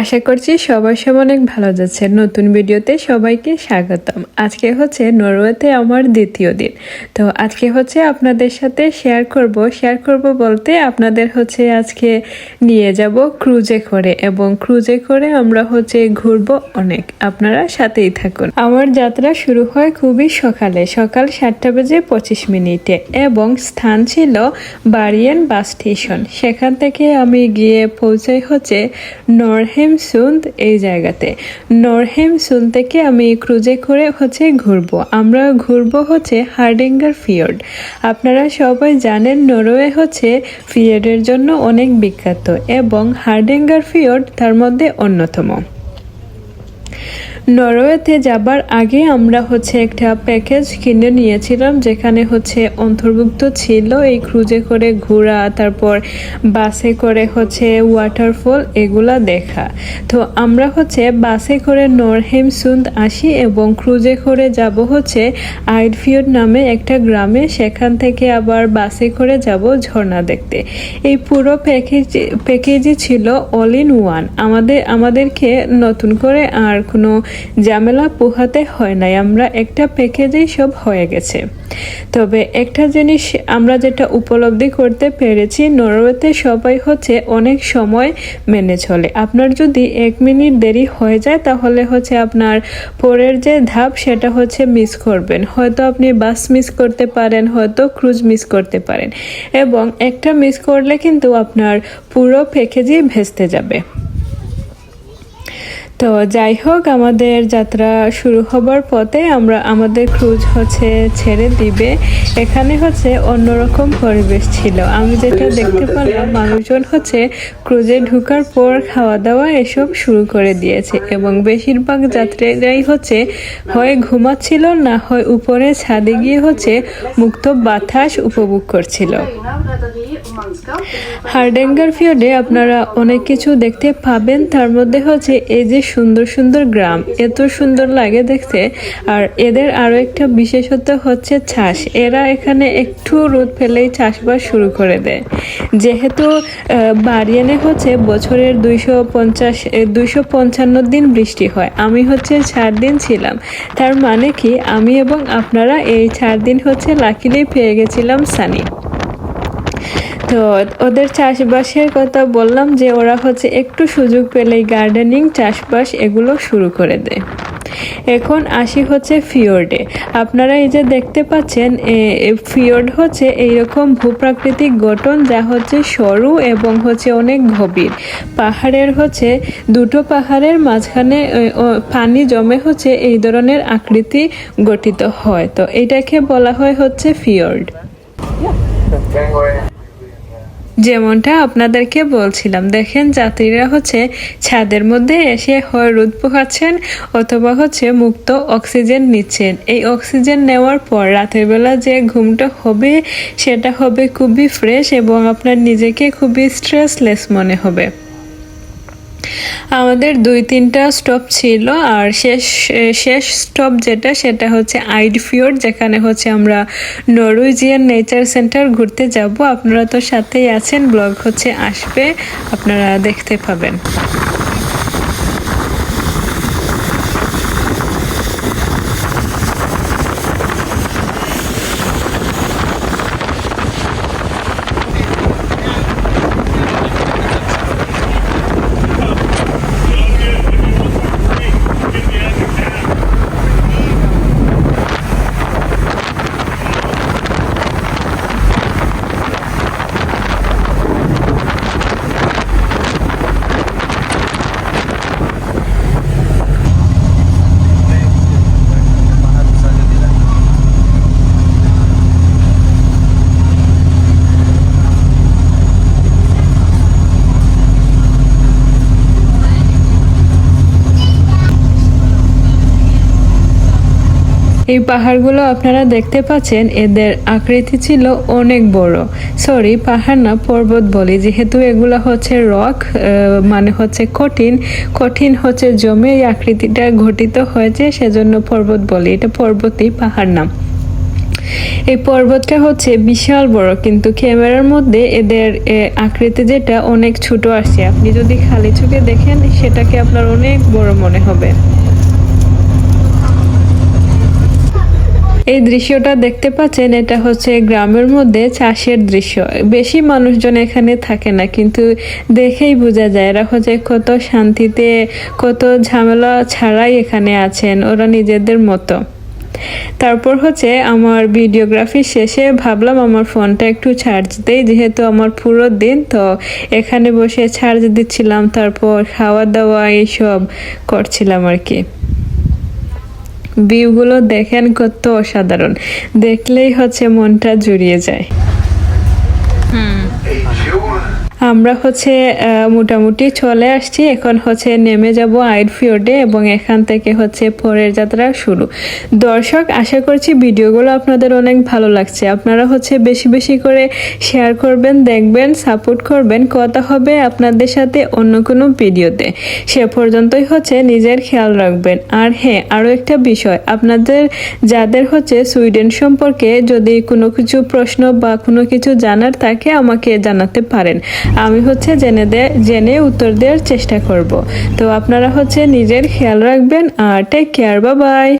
আশা করছি সবার সব অনেক ভালো যাচ্ছে। নতুন ভিডিওতে সবাইকে স্বাগতম। আজকে হচ্ছে নরওয়েতে আমার দ্বিতীয় দিন। তো আজকে হচ্ছে আপনাদের সাথে শেয়ার করব। শেয়ার করব বলতে আপনাদের হচ্ছে আজকে নিয়ে যাব ক্রুজে করে এবং ক্রুজে করে আমরা হচ্ছে ঘুরবো অনেক। আপনারা সাথেই থাকুন। আমার যাত্রা শুরু হয় খুবই সকালে। সকাল সাতটা বেজে পঁচিশ মিনিটে এবং স্থান ছিল বারিয়েন বাস স্টেশন। সেখান থেকে আমি গিয়ে পৌঁছাই হচ্ছে নরহেম সুন্দ এই জায়গাতে। নরহেম সুন্দ থেকে আমি ক্রুজে করে হচ্ছে ঘুরব। আমরা ঘুরব হচ্ছে হার্ডিঙ্গার ফিয়র্ড। আপনারা সবাই জানেন নরওয়ে হচ্ছে ফিয়র্ডের জন্য অনেক বিখ্যাত এবং হার্ডিঙ্গার ফিয়র্ড তার মধ্যে অন্যতম। নরওয়েতে যাবার আগে আমরা হচ্ছে একটা প্যাকেজ কিনে নিয়েছিলাম, যেখানে হচ্ছে অন্তর্ভুক্ত ছিল এই ক্রুজে করে ঘোরা, তারপর বাসে করে হচ্ছে ওয়াটারফল এগুলা দেখা। তো আমরা হচ্ছে বাসে করে নরহেম সুন্দ আসি এবং ক্রুজে করে যাব হচ্ছে আইডফিয়ড নামে একটা গ্রামে, সেখান থেকে আবার বাসে করে যাব ঝর্ণা দেখতে। এই পুরো প্যাকেজ প্যাকেজই ছিল অল ইন ওয়ান আমাদের, আমাদেরকে নতুন করে আর কোনো ঝামেলা পোহাতে হয় নাই, আমরা একটা প্যাকেজেই সব হয়ে গেছে। তবে একটা জিনিস আমরা যেটা উপলব্ধি করতে পেরেছি, নরওয়েতে সবাই হচ্ছে অনেক সময় মেনে চলে। আপনার যদি এক মিনিট দেরি হয়ে যায়, তাহলে হচ্ছে আপনার পরের যে ধাপ, সেটা হচ্ছে মিস করবেন। হয়তো আপনি বাস মিস করতে পারেন, হয়তো ক্রুজ মিস করতে পারেন। এবং একটা মিস করলে কিন্তু আপনার পুরো প্যাকেজই ভেস্তে যাবে। তো যাই হোক, আমাদের যাত্রা শুরু হবার পথে আমরা আমাদের ক্রুজ হচ্ছে ছেড়ে দিবে। এখানে হচ্ছে অন্যরকম পরিবেশ ছিল। আমি যেটা দেখতে পারলাম মানুষজন হচ্ছে ক্রুজে ঢুকার পর খাওয়া দাওয়া এসব শুরু করে দিয়েছে এবং বেশিরভাগ যাত্রীরাই হচ্ছে হয় ঘুমাচ্ছিল, না হয় উপরে ছাদে গিয়ে হচ্ছে মুক্ত বাতাস উপভোগ করছিল। হার্ডেঙ্গার ফিওডে আপনারা অনেক কিছু দেখতে পাবেন। তার মধ্যে হচ্ছে এই যে সুন্দর সুন্দর গ্রাম, এত সুন্দর লাগে দেখতে। আর এদের আরও একটা বিশেষত্ব হচ্ছে চাষ। এরা এখানে একটু রোদ ফেলেই চাষবাস শুরু করে দেয়। যেহেতু বারিয়ানে হচ্ছে বছরের দুইশো পঞ্চাশ দুইশো পঞ্চান্ন দিন বৃষ্টি হয়। আমি হচ্ছে চার দিন ছিলাম। তার মানে কি? আমি এবং আপনারা এই চার দিন হচ্ছে লাকিলি পেয়ে গেছিলাম সানি। তো ওদের চাষবাসের কথা বললাম যে ওরা হচ্ছে একটু সুযোগ পেলেই গার্ডেনিং চাষবাস এগুলো শুরু করে দেয়। এখন আসি হচ্ছে ফিওর্ডে আপনারা এই যে দেখতে পাচ্ছেন ফিওর্ড হচ্ছে এইরকম ভূপ্রাকৃতিক গঠন যা হচ্ছে সরু এবং হচ্ছে অনেক গভীর। পাহাড়ের হচ্ছে দুটো পাহাড়ের মাঝখানে পানি জমে হচ্ছে এই ধরনের আকৃতি গঠিত হয়। তো এটাকে বলা হয় হচ্ছে ফিওর্ড যেমনটা আপনাদেরকে বলছিলাম। দেখেন, যাত্রীরা হচ্ছে ছাদের মধ্যে এসে হয় রোদ পোহাচ্ছেন অথবা হচ্ছে মুক্ত অক্সিজেন নিচ্ছেন। এই অক্সিজেন নেওয়ার পর রাতের বেলা যে ঘুমটা হবে, সেটা হবে খুবই ফ্রেশ এবং আপনার নিজেকে খুবই স্ট্রেসলেস মনে হবে। আমাদের দুই, তিনটা স্টপ ছিল আর শেষ শেষ স্টপ যেটা, সেটা হচ্ছে আইড ফিওর, যেখানে হচ্ছে আমরা নরওয়েজিয়ান নেচার সেন্টার ঘুরতে যাব। আপনারা তো সাথেই আছেন, ব্লগ হচ্ছে আসবে, আপনারা দেখতে পাবেন। এই পাহাড়গুলো আপনারা দেখতে পাচ্ছেন, এদের আকৃতি ছিল অনেক বড়। সরি পাহাড় না, পর্বত বলি। যেহেতু এগুলো হচ্ছে রক মানে হচ্ছে কঠিন কঠিন হচ্ছে জমে, এই আকৃতিটা ঘটিত হয়েছে, সেজন্য পর্বত বলি। এটা পর্বতই, পাহাড় নাম এই পর্বতটা হচ্ছে বিশাল বড়, কিন্তু ক্যামেরার মধ্যে এদের আকৃতি যেটা অনেক ছোট আসছে। আপনি যদি খালি চোখে দেখেন, সেটাকে আপনার অনেক বড় মনে হবে। এই দৃশ্যটা দেখতে পাচ্ছেন, এটা হচ্ছে গ্রামের মধ্যে চাষের দৃশ্য। বেশি মানুষজন এখানে থাকে না, কিন্তু দেখেই বোঝা যায় এরা হচ্ছে কত শান্তিতে, কত ঝামেলা ছাড়াই এখানে আছেন ওরা নিজেদের মতো। তারপর হচ্ছে আমার ভিডিওগ্রাফি শেষে ভাবলাম আমার ফোনটা একটু চার্জ দেই, যেহেতু আমার পুরো দিন, তো এখানে বসে চার্জ দিচ্ছিলাম, তারপর খাওয়া দাওয়া এইসব করছিলাম আর কি। ভিউগুলো দেখেন কত অসাধারণ। দেখলেই হচ্ছে মনটা জুড়িয়ে যায়। আমরা হচ্ছে মোটামুটি চলে আসছি। এখন হচ্ছে নেমে যাব আইড ফিওর্ডে এবং এখান থেকে হচ্ছে পরের যাত্রা শুরু। দর্শক, আশা করছি ভিডিওগুলো আপনাদের অনেক ভালো লাগছে। আপনারা হচ্ছে বেশি বেশি করে শেয়ার করবেন, দেখবেন সাপোর্ট করবেন। কথা হবে আপনাদের সাথে অন্য কোনো ভিডিওতে। সে পর্যন্তই হচ্ছে নিজের খেয়াল রাখবেন। আর হ্যাঁ আরও একটা বিষয়, আপনাদের যাদের হচ্ছে সুইডেন সম্পর্কে যদি কোনো কিছু প্রশ্ন বা কোনো কিছু জানার থাকে, আমাকে জানাতে পারেন। আমি হচ্ছে জেনে জেনে উত্তর দেওয়ার চেষ্টা করব। তো আপনারা হচ্ছে নিজের খেয়াল রাখবেন আর টেক কেয়ার বা বাই